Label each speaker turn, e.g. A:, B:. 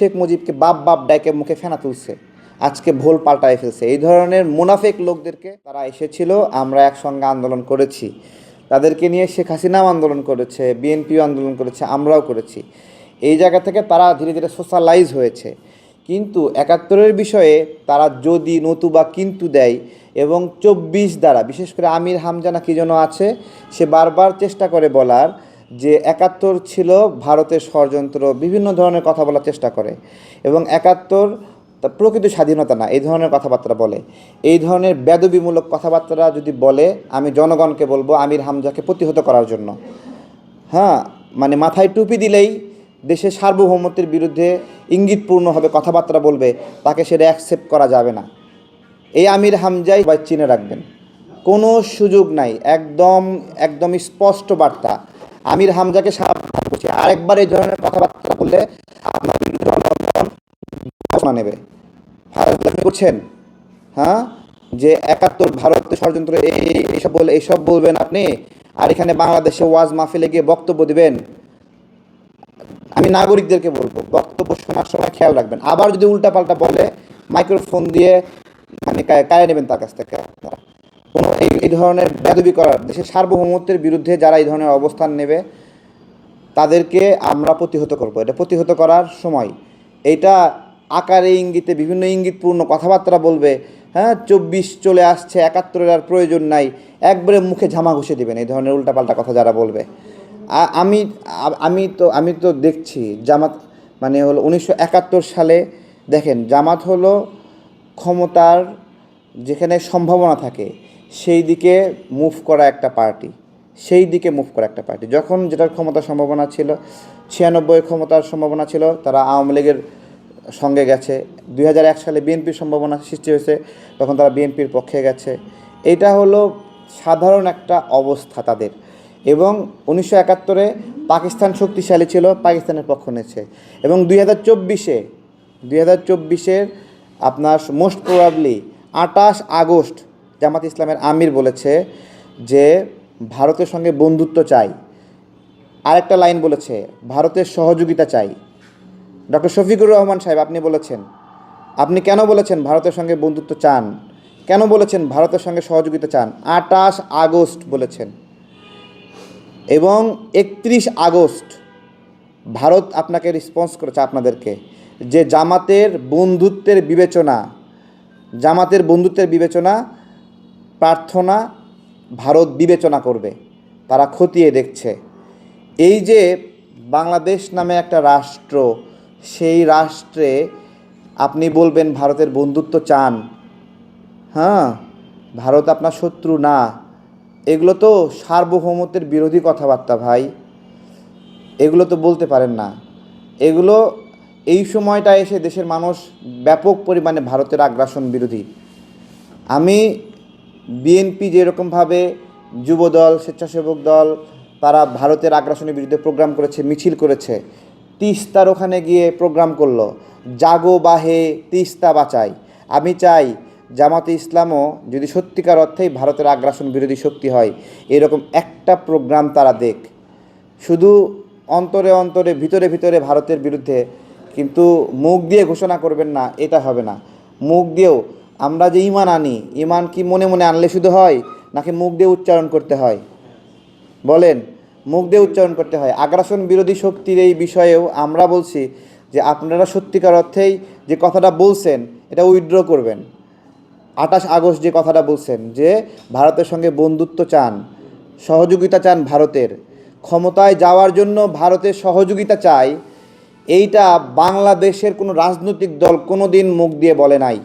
A: শেখ মুজিবকে বাপ বাপ ডাইকে মুখে ফেনা তুলছে। আজকে ভোল পাল্টায় ফেলছে। এই ধরনের মুনাফেক লোকদেরকে তারা এসেছিল, আমরা একসঙ্গে আন্দোলন করেছি। তাদেরকে নিয়ে শেখ হাসিনাও আন্দোলন করেছে, বিএনপিও আন্দোলন করেছে, আমরাও করেছি। এই জায়গা থেকে তারা ধীরে ধীরে সোশ্যালাইজ হয়েছে। কিন্তু একাত্তরের বিষয়ে তারা যদি নতুবা কিন্তু দেয় এবং চব্বিশ দ্বারা, বিশেষ করে আমির হামজানা কি যেন আছে, সে বারবার চেষ্টা করে বলার যে একাত্তর ছিল ভারতের ষড়যন্ত্র, বিভিন্ন ধরনের কথা বলার চেষ্টা করে এবং একাত্তর প্রকৃত স্বাধীনতা না, এই ধরনের কথাবার্তা বলে। এই ধরনের বেদবিমূলক কথাবার্তা যদি বলে, আমি জনগণকে বলব আমির হামজাকে প্রতিহত করার জন্য। হ্যাঁ মানে মাথায় টুপি দিলেই দেশের সার্বভৌমত্বের বিরুদ্ধে ইঙ্গিতপূর্ণভাবে কথাবার্তা বলবে, তাকে সেটা অ্যাকসেপ্ট করা যাবে না। এই আমির হামজাই বা চিনে রাখবেন। কোনো সুযোগ নাই, একদম একদম স্পষ্ট বার্তা। আমির হামজাকে সাবধান করছি। আরেকবার এই ধরনের কথাবার্তা বললে আপনার নেবে। ফাজলামি করছেন? হ্যাঁ? যে একাত্তর ভারতের ষড়যন্ত্র, এই এই- এইসব বলে, এইসব বলবেন আপনি? আর এখানে বাংলাদেশে ওয়াজ মাহফিলে গিয়ে বক্তব্য দিবেন? আমি নাগরিকদেরকে বলব, বক্তব্য শোনার সময় খেয়াল রাখবেন। আবার যদি উল্টাপাল্টা বলে, মাইক্রোফোন দিয়ে মানে কায়ে নেবেন তার কাছ থেকে আপনারা। এই ধরনের বেদবি করার দেশের সার্বভৌমত্বের বিরুদ্ধে যারা এই ধরনের অবস্থান নেবে, তাদেরকে আমরা প্রতিহত করব। এটা প্রতিহত করার সময়। এইটা আকারে ইঙ্গিতে, বিভিন্ন ইঙ্গিতপূর্ণ কথাবার্তা বলবে হ্যাঁ চব্বিশ চলে আসছে, একাত্তরের আর প্রয়োজন নাই, একবারে মুখে ঝামা ঘষে দেবেন, এই ধরনের উল্টাপাল্টা কথা যারা বলবে। আমি আমি তো আমি তো দেখছি, জামাত মানে হলো উনিশশো একাত্তর সালে, দেখেন, জামাত হলো ক্ষমতার যেখানে সম্ভাবনা থাকে সেই দিকে মুভ করা একটা পার্টি সেই দিকে মুভ করা একটা পার্টি যখন যেটার ক্ষমতার সম্ভাবনা ছিল ছিয়ানব্বই ক্ষমতার সম্ভাবনা ছিল, তারা আওয়ামী লীগের সঙ্গে গেছে। দুই হাজার এক সালে বিএনপির সম্ভাবনা সৃষ্টি হয়েছে, তখন তারা বিএনপির পক্ষে গেছে। এটা হলো সাধারণ একটা অবস্থা তাদের। এবং উনিশশো একাত্তরে পাকিস্তান শক্তিশালী ছিল, পাকিস্তানের পক্ষ নিয়েছে। এবং দুই হাজার চব্বিশে, দুই হাজার চব্বিশের আপনার মোস্ট প্রবাবলি আটাশ আগস্ট জামাত ইসলামের আমির বলেছে যে ভারতের সঙ্গে বন্ধুত্ব চাই। আরেকটা লাইন বলেছে, ভারতের সহযোগিতা চাই। ডক্টর শফিকুর রহমান সাহেব, আপনি বলেছেন, আপনি কেন বলেছেন ভারতের সঙ্গে বন্ধুত্ব চান? কেন বলেছেন ভারতের সঙ্গে সহযোগিতা চান? আটাশ আগস্ট বলেছেন। এবং একত্রিশ আগস্ট ভারত আপনাকে রেসপন্স করেছে আপনাদেরকে যে জামাতের বন্ধুত্বের বিবেচনা, জামাতের বন্ধুত্বের বিবেচনা প্রার্থনা ভারত বিবেচনা করবে, তারা খতিয়ে দেখছে। এই যে বাংলাদেশ নামে একটা রাষ্ট্র, সেই রাষ্ট্রে আপনি বলবেন ভারতের বন্ধুত্ব চান। হ্যাঁ ভারত আপনার শত্রু না। এগুলো তো সার্বভৌমত্বের বিরোধী কথাবার্তা ভাই। এগুলো তো বলতে পারেন না। এগুলো, এই সময়টা এসে দেশের মানুষ ব্যাপক পরিমাণে ভারতের আগ্রাসন বিরোধী। আমি বিএনপি যেরকমভাবে যুবদল, স্বেচ্ছাসেবক দল, তারা ভারতের আগ্রাসনের বিরুদ্ধে প্রোগ্রাম করেছে, মিছিল করেছে, তিস্তার ওখানে গিয়ে প্রোগ্রাম করল। জাগো বাহে তিস্তা বাঁচাই। আমি চাই জামাতে ইসলামও যদি সত্যিকার অর্থেই ভারতের আগ্রাসন বিরোধী শক্তি হয়, এরকম একটা প্রোগ্রাম তারা দেখ। শুধু অন্তরে অন্তরে, ভিতরে ভিতরে ভারতের বিরুদ্ধে, কিন্তু মুখ দিয়ে ঘোষণা করবেন না, এটা হবে না। মুখ দিয়েও আমরা যে ইমান আনি ইমান কি মনে মনে আনলে শুধু হয়, নাকি মুখ দিয়ে উচ্চারণ করতে হয়? বলেন, মুখ দিয়ে উচ্চারণ করতে হয়। আগ্রাসন বিরোধী শক্তির এই বিষয়েও আমরা বলছি যে আপনারা সত্যিকার অর্থেই যে কথাটা বলছেন, এটা উইথড্র করবেন। আঠাশ আগস্ট যে কথাটা বলছেন যে, ভারতের সঙ্গে বন্ধুত্ব চান, সহযোগিতা চান ভারতের। ক্ষমতায় যাওয়ার জন্য ভারতের সহযোগিতা চাই, এইটা বাংলাদেশের কোনো রাজনৈতিক দল কোনো দিন মুখ দিয়ে বলে নাই।